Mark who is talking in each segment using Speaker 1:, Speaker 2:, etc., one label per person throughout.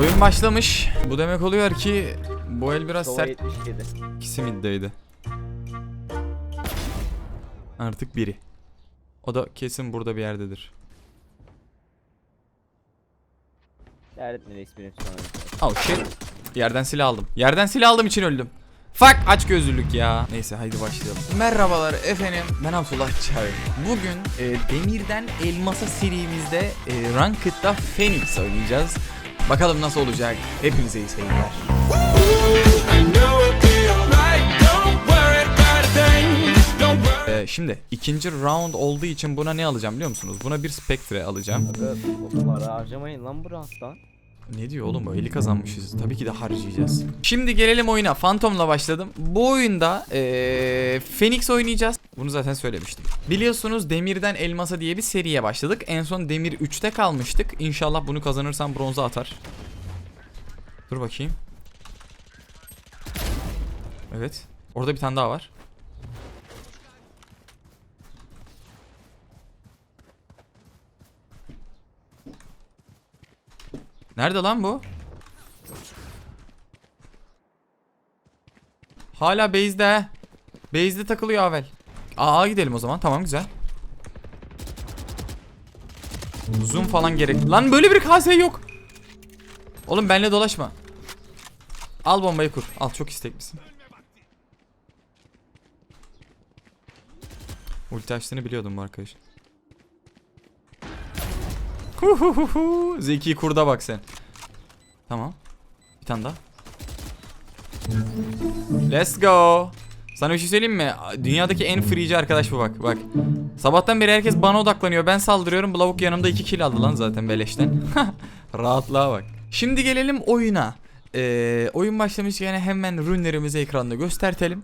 Speaker 1: Oyun başlamış. Bu demek oluyor ki bu el biraz
Speaker 2: Sova
Speaker 1: sert.
Speaker 2: 77.
Speaker 1: İkisi middeydi. Artık biri. O da kesin burada bir yerdedir.
Speaker 2: Öğretmen experience falan.
Speaker 1: Oh shit. Yerden silah aldım. Yerden silah aldığım için öldüm. Fuck aç gözlülük ya. Neyse haydi başlayalım. Merhabalar efendim. Ben Abdullah Çağrı. Bugün e, Demirden Elmasa serimizde e, Ranked'da Phoenix oynayacağız. Bakalım nasıl olacak. Hepinize iyi seyirler.
Speaker 3: I know it'll be alright. Don't worry about a thing. Don't worry.
Speaker 1: E, şimdi ikinci round olduğu için buna ne alacağım biliyor musunuz? Buna bir Spectre alacağım.
Speaker 2: Para harcamayın lan bu rahattan.
Speaker 1: Ne diyor oğlum bu? Eli kazanmışız. Tabii ki de harcayacağız. Şimdi gelelim oyuna. Phantom'la başladım. Bu oyunda eee Phoenix oynayacağız. Bunu zaten söylemiştim. Biliyorsunuz Demirden Elmasa diye bir seriye başladık. En son Demir 3'te kalmıştık. İnşallah bunu kazanırsam bronza atar. Dur bakayım. Evet. Orada bir tane daha var. Nerede lan bu? Hala base'de. Base'de takılıyor Avel. Aa gidelim o zaman. Tamam güzel. Zoom falan gerek. Lan böyle bir kase yok. Oğlum benle dolaşma. Al bombayı kur. Al çok isteklisin. Ulti açtığını biliyordum bu arkadaş. Zeki kurda bak sen. Tamam. Bir tane daha. Let's go. Sana bir şey söyleyeyim mi? Dünyadaki en free'ci arkadaş bu bak. Bak. Sabahtan beri herkes bana odaklanıyor. Ben saldırıyorum. Bu lavuk yanımda 2 kill aldı lan zaten beleşten. Rahatlığa bak. Şimdi gelelim oyuna. Ee, oyun başlamışken hemen rünlerimizi ekranda göstertelim.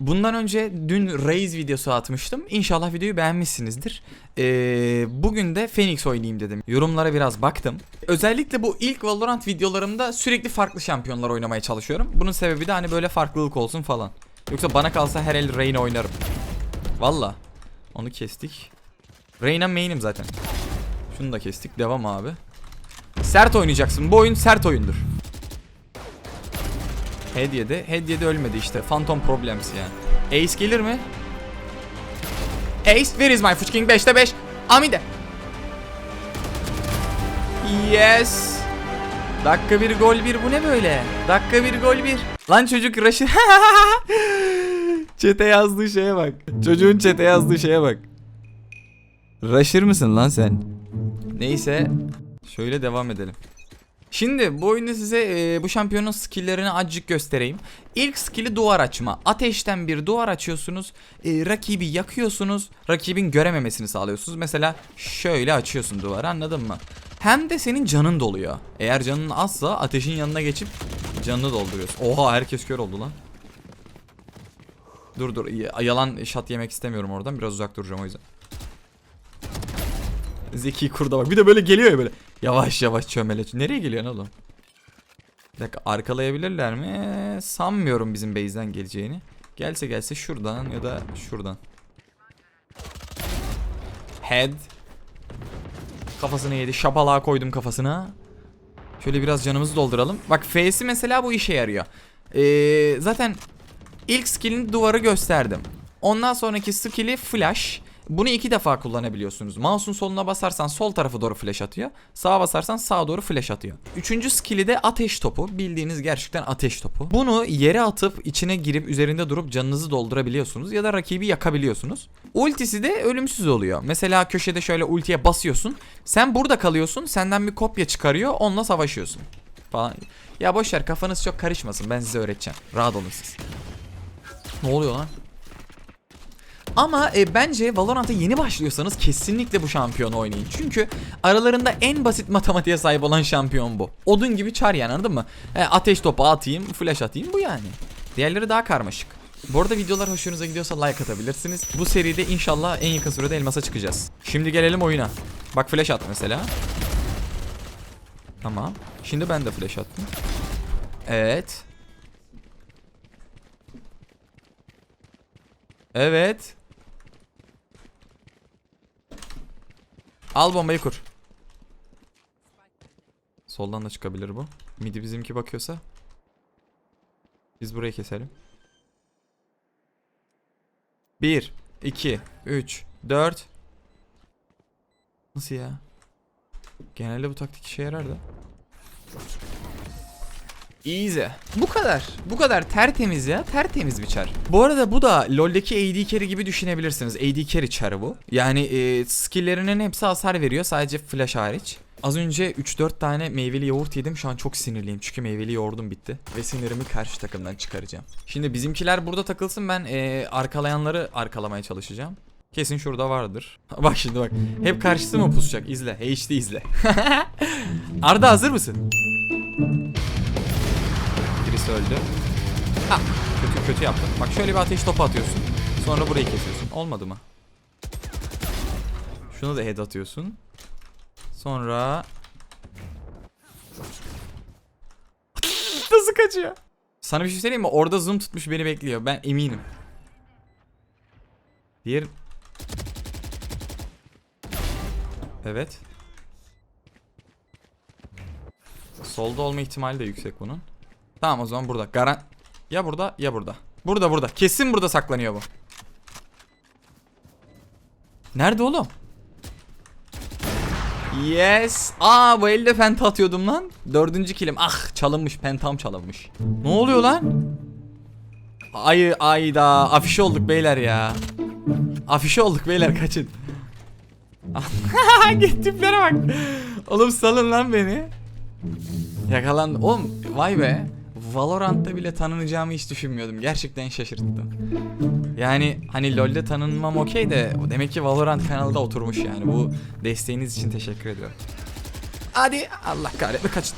Speaker 1: Bundan önce dün Raze videosu atmıştım. İnşallah videoyu beğenmişsinizdir. Ee, bugün de Phoenix oynayayım dedim. Yorumlara biraz baktım. Özellikle bu ilk Valorant videolarımda sürekli farklı şampiyonlar oynamaya çalışıyorum. Bunun sebebi de hani böyle farklılık olsun falan. Yoksa bana kalsa her el Reyna oynarım. Valla. Onu kestik. Reyna main'im zaten. Şunu da kestik. Devam abi. Sert oynayacaksın. Bu oyun sert oyundur. Hediye'de. Hediye'de ölmedi işte. Phantom Problems yani. Ace gelir mi? Ace, where is my Fuch King? 5'te 5. Amide. Yes. Dakika bir gol bir bu ne böyle? Dakika bir gol bir. Lan çocuk Raşit. çete yazdığı şeye bak. Çocuğun çete yazdığı şeye bak. Raşır mısın lan sen? Neyse. Şöyle devam edelim. Şimdi bu oyunda size e, bu şampiyonun skill'lerini azıcık göstereyim. İlk skill'i duvar açma. Ateşten bir duvar açıyorsunuz. e, rakibi yakıyorsunuz. Rakibin görememesini sağlıyorsunuz. Mesela şöyle açıyorsun duvarı anladın mı? Hem de senin canın doluyor. Eğer canın azsa ateşin yanına geçip canını dolduruyorsun. Oha herkes kör oldu lan. Dur dur yalan şat yemek istemiyorum oradan. Biraz uzak duracağım o yüzden. Zeki kurda bak. Bir de böyle geliyor ya böyle. Yavaş yavaş çömele. Nereye geliyorsun oğlum? Bir dakika arkalayabilirler mi? Sanmıyorum bizim base'den geleceğini. Gelse gelse şuradan ya da şuradan. Head. Kafasını yedi. Şapalağa koydum kafasına. Şöyle biraz canımızı dolduralım. Bak F'si mesela bu işe yarıyor. Ee, zaten ilk skill'in duvarı gösterdim. Ondan sonraki skill'i flash. Bunu iki defa kullanabiliyorsunuz. Mouse'un soluna basarsan sol tarafı doğru flash atıyor. Sağa basarsan sağa doğru flash atıyor. Üçüncü skill'i de ateş topu. Bildiğiniz gerçekten ateş topu. Bunu yere atıp içine girip üzerinde durup canınızı doldurabiliyorsunuz. Ya da rakibi yakabiliyorsunuz. Ultisi de ölümsüz oluyor. Mesela köşede şöyle ultiye basıyorsun. Sen burada kalıyorsun. Senden bir kopya çıkarıyor. Onunla savaşıyorsun. Falan. Ya boşver kafanız çok karışmasın. Ben size öğreteceğim. Rahat olun siz. Ne oluyor lan? Ama e, bence Valorant'a yeni başlıyorsanız kesinlikle bu şampiyonu oynayın. Çünkü aralarında en basit matematiğe sahip olan şampiyon bu. Odun gibi çar yani anladın mı? E, ateş topu atayım, flash atayım bu yani. Diğerleri daha karmaşık. Bu arada videolar hoşunuza gidiyorsa like atabilirsiniz. Bu seride inşallah en yakın sürede elmasa çıkacağız. Şimdi gelelim oyuna. Bak flash at mesela. Tamam. Şimdi ben de flash attım. Evet. Evet. Al bombayı kur. Soldan da çıkabilir bu. Midi bizimki bakıyorsa. Biz burayı keselim. 1, 2, 3, 4. Nasıl ya? Genelde bu taktik işe yarar da. Easy. Bu kadar. Bu kadar tertemiz ya. Tertemiz bir çar. Bu arada bu da LoL'deki AD carry gibi düşünebilirsiniz. AD carry çarı bu. Yani e, skill'lerinin hepsi hasar veriyor. Sadece flash hariç. Az önce 3-4 tane meyveli yoğurt yedim. Şu an çok sinirliyim. Çünkü meyveli yoğurdum bitti. Ve sinirimi karşı takımdan çıkaracağım. Şimdi bizimkiler burada takılsın. Ben e, arkalayanları arkalamaya çalışacağım. Kesin şurada vardır. bak şimdi bak. Hep karşısı mı pusacak? İzle. HD izle. Arda hazır mısın? Birisi öldü. Ha, kötü kötü yaptın. Bak şöyle bir ateş topu atıyorsun. Sonra burayı kesiyorsun. Olmadı mı? Şunu da head atıyorsun. Sonra Nasıl kaçıyor? Sana bir şey söyleyeyim mi? Orada zoom tutmuş beni bekliyor. Ben eminim. Diğer Evet. Solda olma ihtimali de yüksek bunun. Tamam o zaman burada. Garan ya burada ya burada. Burada burada. Kesin burada saklanıyor bu. Nerede oğlum? Yes. Aa bu elde penta atıyordum lan. Dördüncü kilim. Ah çalınmış. Pentam çalınmış. Ne oluyor lan? Ay ayda afişe olduk beyler ya. Afişe olduk beyler kaçın. Tiplere bak. Oğlum salın lan beni. Yakalandı. Oğlum vay be. Valorant'ta bile tanınacağımı hiç düşünmüyordum. Gerçekten şaşırttım. Yani hani LoL'de tanınmam okey de demek ki Valorant kanalda oturmuş yani. Bu desteğiniz için teşekkür ediyorum. Hadi Allah kahretme kaçın.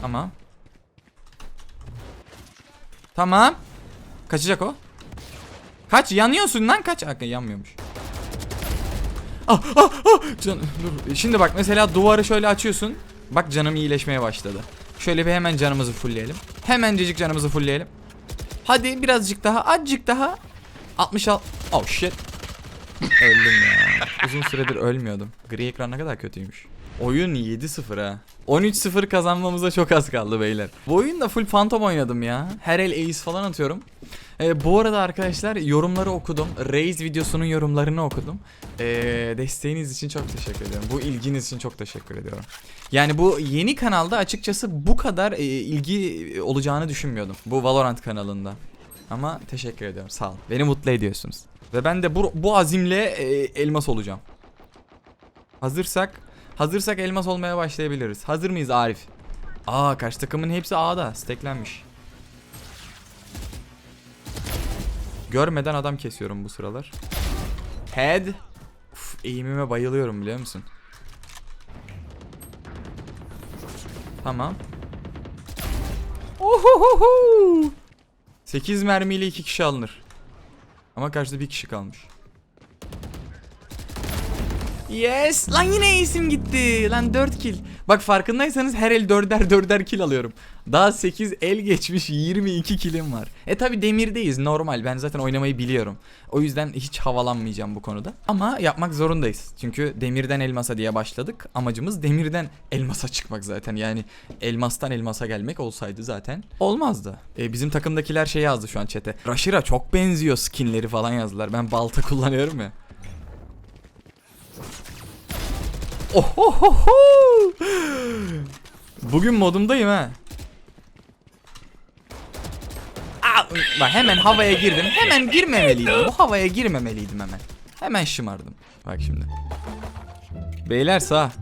Speaker 1: Tamam. Tamam. Kaçacak o. Kaç yanıyorsun lan kaç. Hakikaten yanmıyormuş. Ah ah ah. Can, dur. Şimdi bak mesela duvarı şöyle açıyorsun. Bak canım iyileşmeye başladı. Şöyle bir hemen canımızı fullleyelim. Hemencecik canımızı fullleyelim. Hadi birazcık daha azıcık daha. 66. Oh shit. Öldüm ya. Uzun süredir ölmüyordum. Gri ekran ne kadar kötüymüş. Oyun 7-0 ha. 13-0 kazanmamıza çok az kaldı beyler. Bu oyunda full Phantom oynadım ya. Her el ace falan atıyorum. Ee, bu arada arkadaşlar yorumları okudum. Raze videosunun yorumlarını okudum. Ee, desteğiniz için çok teşekkür ediyorum. Bu ilginiz için çok teşekkür ediyorum. Yani bu yeni kanalda açıkçası bu kadar e, ilgi olacağını düşünmüyordum. Bu Valorant kanalında. Ama teşekkür ediyorum sağ olun. Beni mutlu ediyorsunuz. Ve ben de bu, bu azimle e, elmas olacağım. Hazırsak Hazırsak elmas olmaya başlayabiliriz. Hazır mıyız Arif? Aa karşı takımın hepsi A'da. Steklenmiş. Görmeden adam kesiyorum bu sıralar. Head. Uf, eğimime bayılıyorum biliyor musun? Tamam. Ohohoho! 8 mermiyle 2 kişi alınır. Ama karşıda bir kişi kalmış. Yes! Lan yine isim gitti. Lan 4 kill. Bak farkındaysanız her el 4'er 4'er kill alıyorum. Daha 8 el geçmiş 22 killim var. E tabi demirdeyiz normal. Ben zaten oynamayı biliyorum. O yüzden hiç havalanmayacağım bu konuda. Ama yapmak zorundayız. Çünkü demirden elmasa diye başladık. Amacımız demirden elmasa çıkmak zaten. Yani elmastan elmasa gelmek olsaydı zaten olmazdı. E, bizim takımdakiler şey yazdı şu an chat'e. Rashira çok benziyor skinleri falan yazdılar. Ben balta kullanıyorum ya. Ohohoho! Bugün modumdayım ha. Aa, bak hemen havaya girdim. Hemen girmemeliydim. Bu havaya girmemeliydim hemen. Hemen şımardım. Bak şimdi. Beyler sağ.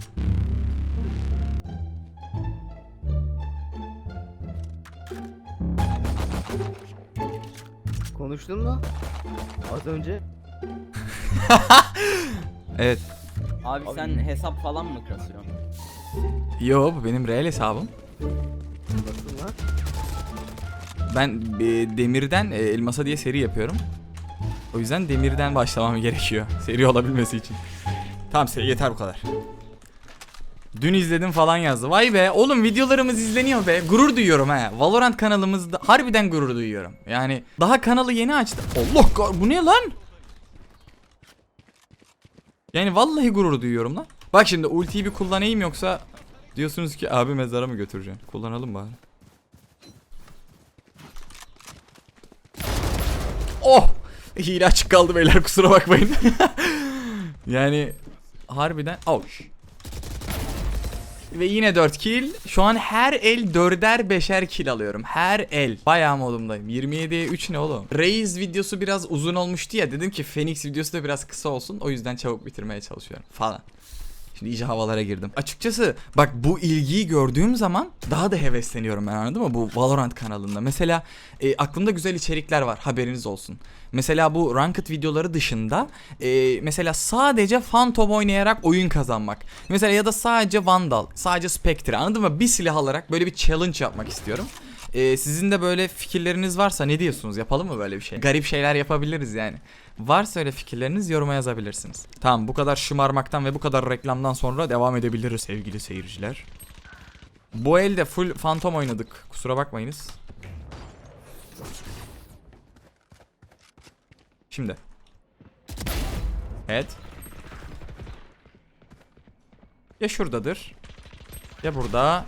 Speaker 2: Konuştun mu? Az önce.
Speaker 1: Evet.
Speaker 2: Abi, sen hesap falan mı kasıyorsun?
Speaker 1: Yo bu benim real hesabım.
Speaker 2: Nasıl lan?
Speaker 1: Ben e, demirden e, elmasa diye seri yapıyorum. O yüzden demirden başlamam gerekiyor. Seri olabilmesi için. Tamam seri yeter bu kadar. Dün izledim falan yazdı. Vay be oğlum videolarımız izleniyor be. Gurur duyuyorum he. Valorant kanalımızda harbiden gurur duyuyorum. Yani daha kanalı yeni açtı. Allah bu ne lan? Yani vallahi gurur duyuyorum lan. Bak şimdi ultiyi bir kullanayım yoksa diyorsunuz ki abi mezara mı götüreceksin? Kullanalım bari. Oh! Hile açık kaldı beyler kusura bakmayın. yani harbiden ouch. Ve yine 4 kill. Şu an her el 4'er 5'er kill alıyorum. Her el. Bayağı modumdayım. 27'ye 3 ne oğlum? Raze videosu biraz uzun olmuştu ya. Dedim ki Phoenix videosu da biraz kısa olsun. O yüzden çabuk bitirmeye çalışıyorum falan. Şimdi iyice havalara girdim. Açıkçası bak bu ilgiyi gördüğüm zaman daha da hevesleniyorum ben anladın mı? Bu Valorant kanalında. Mesela e, aklımda güzel içerikler var haberiniz olsun. Mesela bu Ranked videoları dışında e, mesela sadece Phantom oynayarak oyun kazanmak. Mesela ya da sadece Vandal, sadece Spectre anladın mı? Bir silah alarak böyle bir challenge yapmak istiyorum. E, sizin de böyle fikirleriniz varsa ne diyorsunuz? Yapalım mı böyle bir şey? Garip şeyler yapabiliriz yani. Varsa öyle fikirleriniz yoruma yazabilirsiniz. Tamam bu kadar şımarmaktan ve bu kadar reklamdan sonra devam edebiliriz sevgili seyirciler. Bu elde full Phantom oynadık. Kusura bakmayınız. Şimdi. Evet. Ya şuradadır. Ya burada.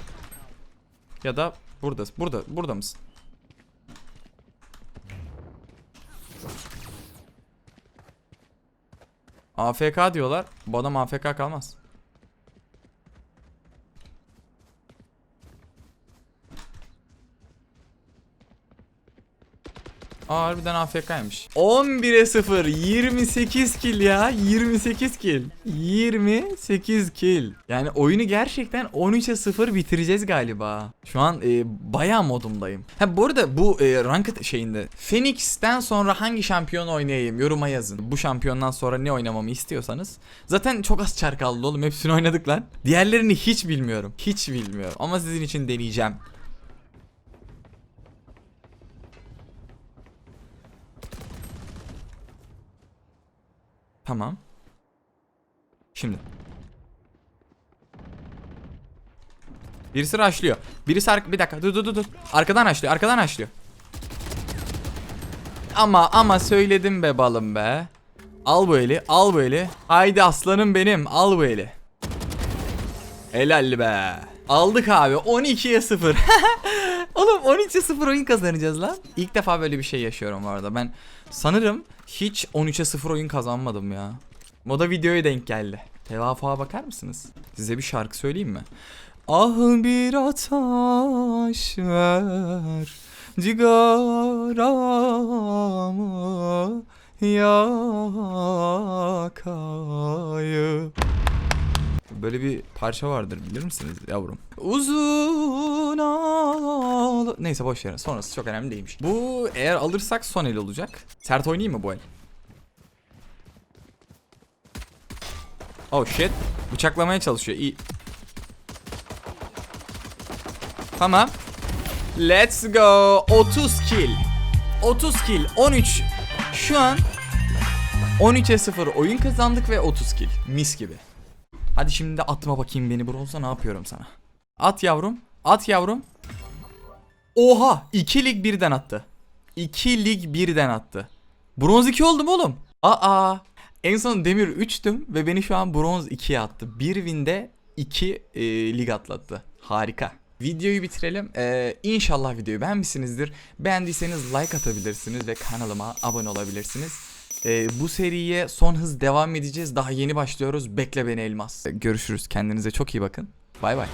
Speaker 1: Ya da burada. Burada. Burada mısın? AFK diyorlar. Bu adam AFK kalmaz. Aa harbiden AFK'ymış. 11'e 0. 28 kill ya. 28 kill. 28 kill. Yani oyunu gerçekten 13'e 0 bitireceğiz galiba. Şu an e, bayağı modumdayım. Ha bu arada bu e, ranked şeyinde Phoenix'ten sonra hangi şampiyon oynayayım yoruma yazın. Bu şampiyondan sonra ne oynamamı istiyorsanız. Zaten çok az çar kaldı oğlum. Hepsini oynadık lan. Diğerlerini hiç bilmiyorum. Hiç bilmiyorum. Ama sizin için deneyeceğim. Tamam. Şimdi. Birisi rushlıyor. Birisi arka... Bir dakika dur dur dur. Arkadan rushlıyor. Arkadan rushlıyor. Ama ama söyledim be balım be. Al bu eli. Al bu eli. Haydi aslanım benim. Al bu eli. Helal be. Aldık abi. 12'ye 0. Oğlum 13'e 0 oyun kazanacağız lan. İlk defa böyle bir şey yaşıyorum bu arada. Ben sanırım hiç 13'e 0 oyun kazanmadım ya. Moda videoya denk geldi. Tevafuğa bakar mısınız? Size bir şarkı söyleyeyim mi? Ah bir ataş ver Cigaramı yakayım Böyle bir parça vardır bilir misiniz yavrum? Uzun al... Neyse boş verin sonrası çok önemli değilmiş. Bu eğer alırsak son el olacak. Sert oynayayım mı bu el? Oh shit. Bıçaklamaya çalışıyor. İyi. Tamam. Let's go. 30 kill. 30 kill. 13. Şu an 13'e 0 oyun kazandık ve 30 kill. Mis gibi. Hadi şimdi de atma bakayım beni bronza ne yapıyorum sana. At yavrum. At yavrum. Oha 2 lig birden attı. 2 lig birden attı. Bronz 2 oldum oğlum. Aa. En son demir 3'tüm ve beni şu an bronz 2'ye attı. Bir winde 2 e, lig atlattı. Harika. Videoyu bitirelim. Ee, inşallah videoyu beğenmişsinizdir. Beğendiyseniz like atabilirsiniz ve kanalıma abone olabilirsiniz. Ee, bu seriye son hız devam edeceğiz. Daha yeni başlıyoruz. Bekle beni elmas. Görüşürüz. Kendinize çok iyi bakın. Bay bay.